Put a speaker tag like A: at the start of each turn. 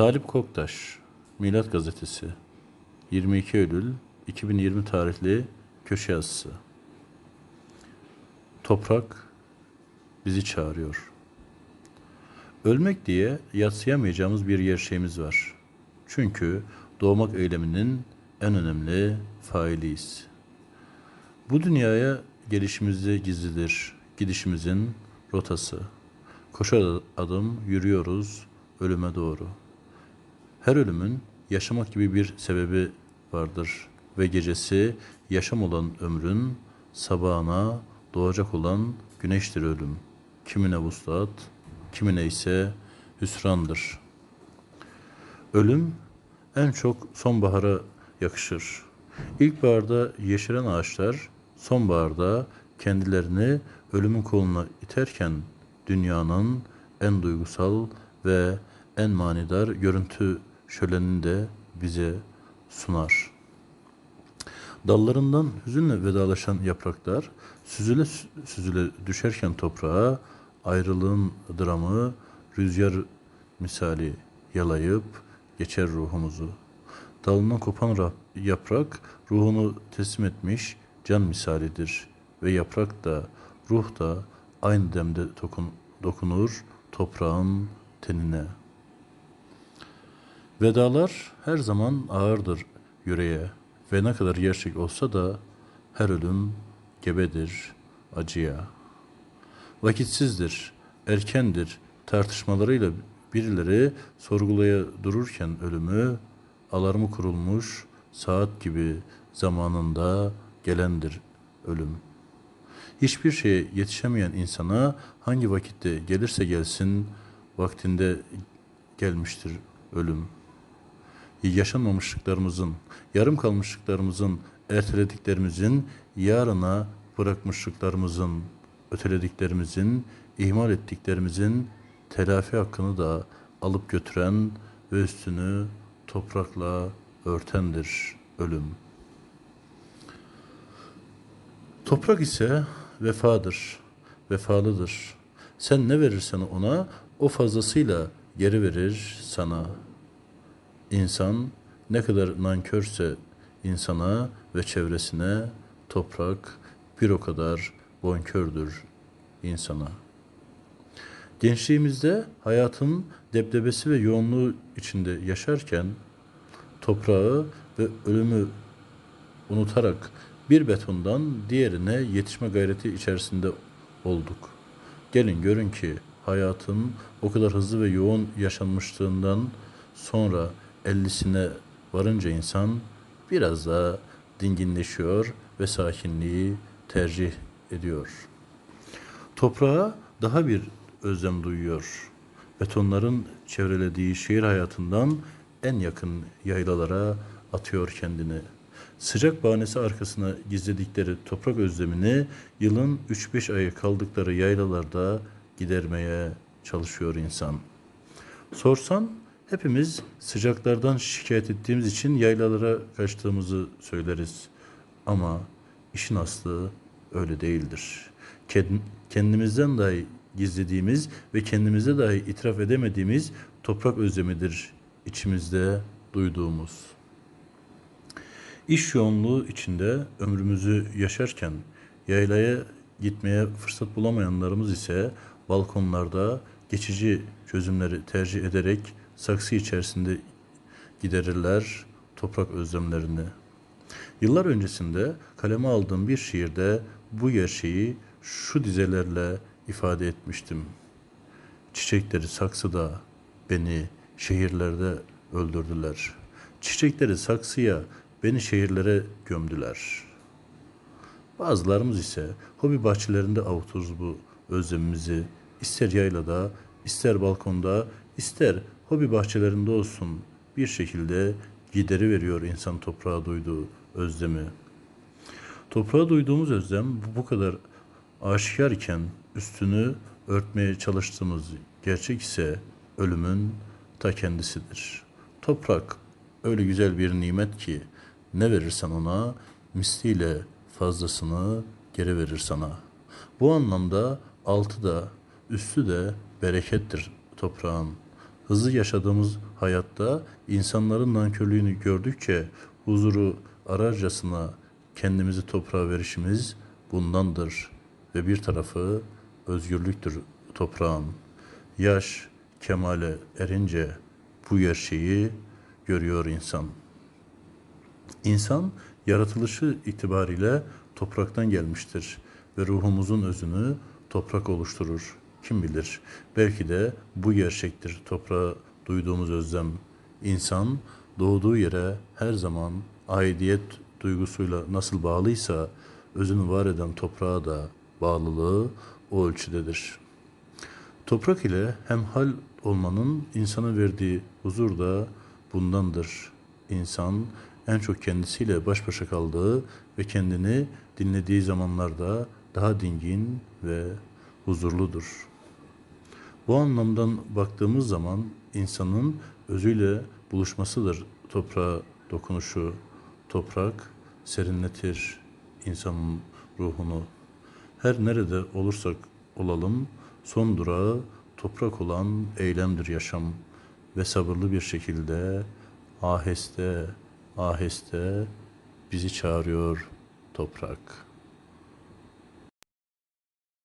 A: Talip Koktaş, Milat Gazetesi, 22 Eylül 2020 tarihli köşe yazısı. Toprak bizi çağırıyor. Ölmek diye yatsıyamayacağımız bir gerçeğimiz var. Çünkü doğmak eyleminin en önemli failiyiz. Bu dünyaya gelişimizde gizlidir gidişimizin rotası. Koşar adım yürüyoruz ölüme doğru. Her ölümün yaşamak gibi bir sebebi vardır ve gecesi yaşam olan ömrün sabahına doğacak olan güneştir ölüm. Kimine vuslat, kimine ise hüsrandır. Ölüm en çok sonbahara yakışır. İlkbaharda yeşeren ağaçlar sonbaharda kendilerini ölümün koluna iterken dünyanın en duygusal ve en manidar görüntü şölenini de bize sunar. Dallarından hüzünle vedalaşan yapraklar süzüle süzüle düşerken toprağa ayrılığın dramı rüzgar misali yalayıp geçer ruhumuzu. Dalından kopan ra- yaprak ruhunu teslim etmiş can misalidir ve yaprak da ruh da aynı demde dokun- dokunur toprağın tenine. Vedalar her zaman ağırdır yüreğe ve ne kadar gerçek olsa da her ölüm gebedir acıya. Vakitsizdir, erkendir tartışmalarıyla birileri sorgulaya dururken ölümü alarmı kurulmuş saat gibi zamanında gelendir ölüm. Hiçbir şeye yetişemeyen insana hangi vakitte gelirse gelsin vaktinde gelmiştir ölüm. Yaşanmamışlıklarımızın, yarım kalmışlıklarımızın, ertelediklerimizin, yarına bırakmışlıklarımızın, ötelediklerimizin, ihmal ettiklerimizin telafi hakkını da alıp götüren ve üstünü toprakla örtendir ölüm. Toprak ise vefadır, vefalıdır. Sen ne verirsen ona, o fazlasıyla geri verir sana. İnsan ne kadar nankörse insana ve çevresine, toprak bir o kadar bonkördür insana. Gençliğimizde hayatın debdebesi ve yoğunluğu içinde yaşarken toprağı ve ölümü unutarak bir betondan diğerine yetişme gayreti içerisinde olduk. Gelin görün ki hayatın o kadar hızlı ve yoğun yaşanmışlığından sonra ellisine varınca insan biraz daha dinginleşiyor ve sakinliği tercih ediyor. Toprağa daha bir özlem duyuyor. Betonların çevrelediği şehir hayatından en yakın yaylalara atıyor kendini. Sıcak bahanesi arkasına gizledikleri toprak özlemini yılın 3-5 ayı kaldıkları yaylalarda gidermeye çalışıyor insan. Sorsan hepimiz sıcaklardan şikayet ettiğimiz için yaylalara kaçtığımızı söyleriz. Ama işin aslı öyle değildir. Kend- Kendimizden dahi gizlediğimiz ve kendimize dahi itiraf edemediğimiz toprak özlemidir içimizde duyduğumuz. İş yoğunluğu içinde ömrümüzü yaşarken yaylaya gitmeye fırsat bulamayanlarımız ise balkonlarda geçici çözümleri tercih ederek saksı içerisinde giderirler toprak özlemlerini. Yıllar öncesinde kaleme aldığım bir şiirde bu gerçeği şu dizelerle ifade etmiştim. Çiçekleri saksıda beni şehirlerde öldürdüler. Çiçekleri saksıya beni şehirlere gömdüler. Bazılarımız ise hobi bahçelerinde avuturuz bu özlemimizi. İster yaylada, ister balkonda, ister hobi bahçelerinde olsun bir şekilde gideri veriyor insan toprağa duyduğu özlemi. Toprağa duyduğumuz özlem bu- kadar aşikar iken üstünü örtmeye çalıştığımız gerçek ise ölümün ta kendisidir. Toprak öyle güzel bir nimet ki ne verirsen ona misliyle fazlasını geri verir sana. Bu anlamda altı da üstü de berekettir toprağın. Hızlı yaşadığımız hayatta insanların nankörlüğünü gördükçe huzuru ararcasına kendimizi toprağa verişimiz bundandır ve bir tarafı özgürlüktür toprağın. Yaş kemale erince bu gerçeği görüyor insan. İnsan yaratılışı itibariyle topraktan gelmiştir ve ruhumuzun özünü toprak oluşturur. Kim bilir belki de bu gerçektir toprağa duyduğumuz özlem. İnsan doğduğu yere her zaman aidiyet duygusuyla nasıl bağlıysa özünü var eden toprağa da bağlılığı o ölçüdedir. Toprak ile hemhal olmanın insana verdiği huzur da bundandır. İnsan en çok kendisiyle baş başa kaldığı ve kendini dinlediği zamanlarda daha dingin ve huzurludur. Bu anlamdan baktığımız zaman insanın özüyle buluşmasıdır toprağa dokunuşu. Toprak serinletir insanın ruhunu. Her nerede olursak olalım son durağı toprak olan eylemdir yaşam ve sabırlı bir şekilde aheste aheste bizi çağırıyor toprak.''